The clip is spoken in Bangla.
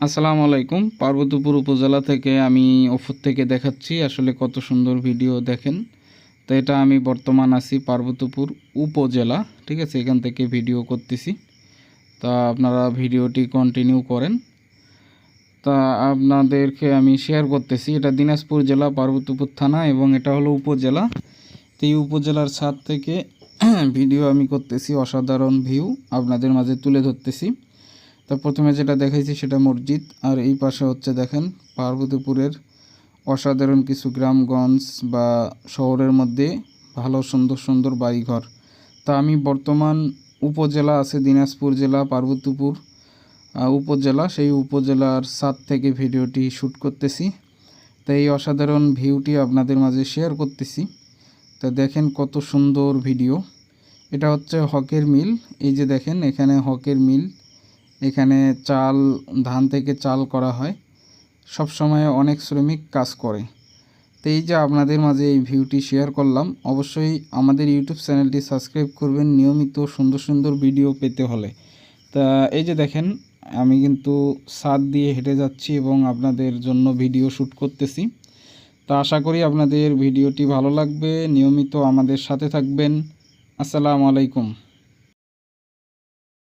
আসসালামু আলাইকুম। পার্বতীপুর উপজেলা থেকে আমি ওপর থেকে দেখাচ্ছি আসলে কত সুন্দর ভিডিও দেখেন। তো এটা আমি বর্তমান আছি পার্বতীপুর উপজেলা, ঠিক আছে? এখান থেকে ভিডিও করতেছি। তা আপনারা ভিডিওটি কন্টিনিউ করেন। তা আপনাদেরকে আমি শেয়ার করতেছি। এটা দিনাজপুর জেলা, পার্বতীপুর থানা এবং এটা হলো উপজেলা। তো এই উপজেলার ছাদ থেকে ভিডিও আমি করতেছি। অসাধারণ ভিউ আপনাদের মাঝে তুলে ধরতেছি। তো প্রথমে যেটা দেখাইছি সেটা মসজিদ, আর এই পাশে হচ্ছে দেখেন পার্বতীপুরের অসাধারণ কিছু গ্রামগঞ্জ বা শহরের মধ্যে ভালো, সুন্দর সুন্দর বাড়িঘর। তা আমি বর্তমান উপজেলা আছে দিনাজপুর জেলা, পার্বতীপুর উপজেলা। সেই উপজেলার সাত থেকে ভিডিওটি শ্যুট করতেছি। তো এই অসাধারণ ভিউটি আপনাদের মাঝে শেয়ার করতেছি। তা দেখেন কত সুন্দর ভিডিও। এটা হচ্ছে হকের মিল। এই যে দেখেন এখানে হকের মিল। এখানে চাল, ধান থেকে চাল করা হয়। সব সময় অনেক শ্রমিক কাজ করে। তো এই যে আপনাদের মাঝে এই ভিউটি শেয়ার করলাম, অবশ্যই আমাদের ইউটিউব চ্যানেলটি সাবস্ক্রাইব করবেন নিয়মিত সুন্দর সুন্দর ভিডিও পেতে হলে। তা এই যে দেখেন, আমি কিন্তু সাদ দিয়ে হেঁটে যাচ্ছি এবং আপনাদের জন্য ভিডিও শ্যুট করতেছি। তা আশা করি আপনাদের ভিডিওটি ভালো লাগবে, নিয়মিত আমাদের সাথে থাকবেন। আসসালামু আলাইকুম।